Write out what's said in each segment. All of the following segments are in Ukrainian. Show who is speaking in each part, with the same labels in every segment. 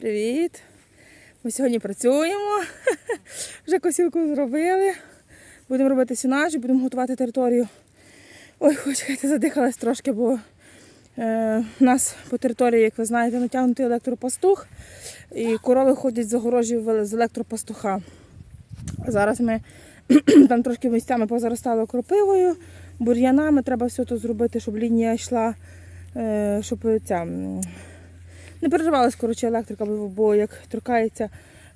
Speaker 1: Привіт! Ми сьогодні працюємо. Вже косілку зробили. Будемо робити сінаж, будемо готувати територію. Ой, хоч чекайте, задихалась трошки, бо е, у нас по території, як ви знаєте, натягнутий електропастух. І корови ходять з огорожі з електропастуха. Зараз ми там трошки місцями позаростали кропивою, бур'янами. Треба все це зробити, щоб лінія йшла, е, щоб ця. Не переживалась коротше, електрика, бо, як торкається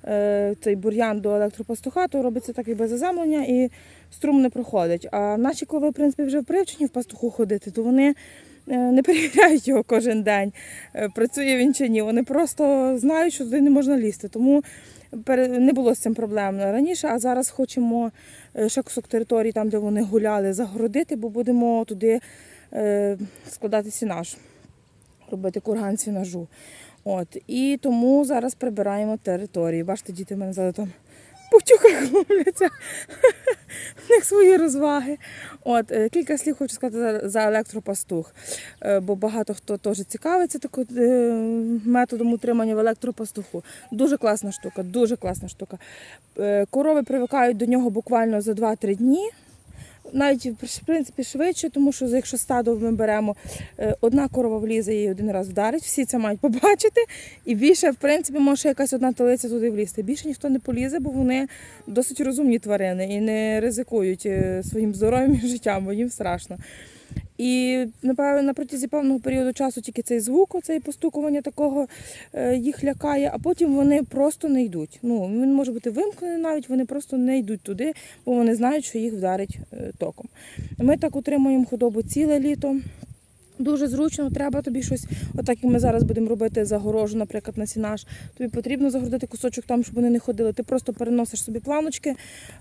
Speaker 1: е, цей бур'ян до електропастуха, то робиться так якби заземлення і струм не проходить. А наші коли, в принципі, вже привчені в пастуху ходити, то вони е, не перевіряють його кожен день, е, працює він чи ні. Вони просто знають, що туди не можна лізти. Тому не було з цим проблем раніше, а зараз хочемо е, ще кусок території, там, де вони гуляли, загородити, бо будемо туди складати сінаж робити курган сінажу. От. І тому зараз прибираємо територію. Бачите, діти в мене зараз там потюках ловляться. В них свої розваги. От, е, кілька слів хочу сказати за, електропастух, Е, бо багато хто теж цікавиться таким е, методом утримання в електропастуху. Дуже класна штука, дуже класна штука. Корови привикають до нього буквально за 2-3 дні. Навіть в принципі швидше, тому що якщо стадо ми беремо, е, одна корова влізе і один раз вдарить, всі це мають побачити. І більше, в принципі, може якась одна телиця туди влізти. Більше ніхто не полізе, бо вони досить розумні тварини і не ризикують е, своїм здоров'ям і життям, бо їм страшно. І напевно на протязі певного періоду часу тільки цей звук, оцей постукування такого е, їх лякає, а потім вони просто не йдуть. Ну він може бути вимкнений навіть, вони просто не йдуть туди, бо вони знають, що їх вдарить е, током. Ми так утримуємо худобу ціле літо. Дуже зручно, треба тобі щось, отак як ми зараз будемо робити загорожу, наприклад, на сінаж. Тобі потрібно загородити кусочок там, щоб вони не ходили. Ти просто переносиш собі планочки,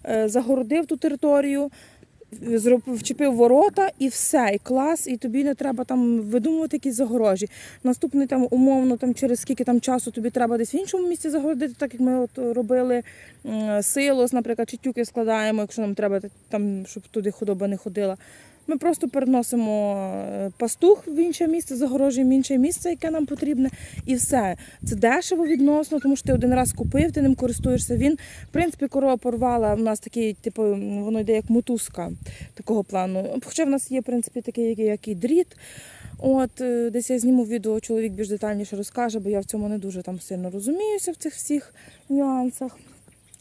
Speaker 1: е, загородив ту територію, вчепив ворота і все, і клас, і тобі не треба там видумувати якісь загорожі. Наступний там умовно, там через скільки там часу тобі треба десь в іншому місці загородити, так як ми от робили силос, наприклад, чи тюки складаємо, якщо нам треба там, щоб туди худоба не ходила. Ми просто переносимо е, пастух в інше місце, загорожуємо інше місце, яке нам потрібне, і все. Це дешево відносно, тому що ти один раз купив, ти ним користуєшся. Він, в принципі, корова порвала. У нас такий, типу, воно йде як мотузка такого плану. Хоча в нас є, в принципі, такий, який, який дріт. От е, десь я зніму відео, чоловік більш детальніше розкаже, бо я в цьому не дуже там сильно розуміюся в цих всіх нюансах.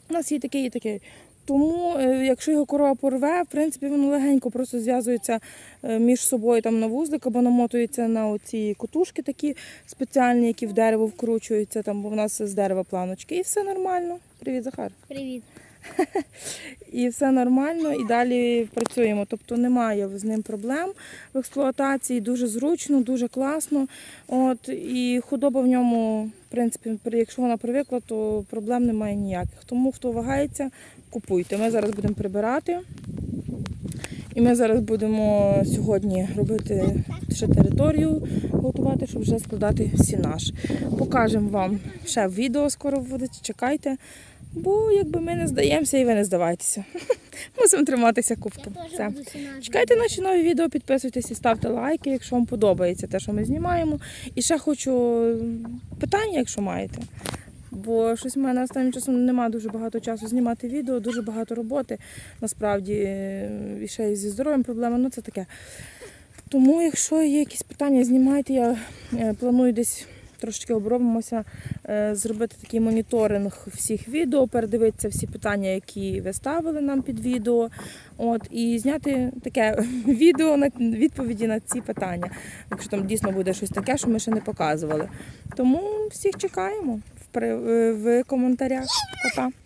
Speaker 1: У нас є такий і такий. Тому, е, якщо його корова порве, в принципі, воно легенько просто зв'язується е, між собою там на вузлик або намотується на оці котушки такі спеціальні, які в дерево вкручуються, там, бо в нас з дерева планочки. І все нормально. Привіт, Захар.
Speaker 2: Привіт.
Speaker 1: І все нормально, і далі працюємо. Тобто немає з ним проблем в експлуатації, дуже зручно, дуже класно. От, і худоба в ньому, в принципі, при- якщо вона привикла, то проблем немає ніяких. Тому хто вагається, купуйте. Ми зараз будемо прибирати. І ми зараз будемо сьогодні робити ще територію, готувати, щоб вже складати сінаж. Покажемо вам ще відео скоро буде, чекайте. Бо якби ми не здаємося і ви не здавайтеся. Мусимо триматися кубки. Все. Чекайте наші нові відео, підписуйтесь і ставте лайки, якщо вам подобається те, що ми знімаємо. І ще хочу питання, якщо маєте. Бо щось в мене останнім часом немає дуже багато часу знімати відео, дуже багато роботи. Насправді е, і ще й зі здоров'ям проблеми, ну це таке. Тому, якщо є якісь питання, знімайте. Я е, планую десь трошечки обробимося, е, зробити такий моніторинг всіх відео, передивитися всі питання, які ви ставили нам під відео. От, і зняти таке відео на відповіді на ці питання, якщо там дійсно буде щось таке, що ми ще не показували. Тому всіх чекаємо в, в коментарях. Па-па.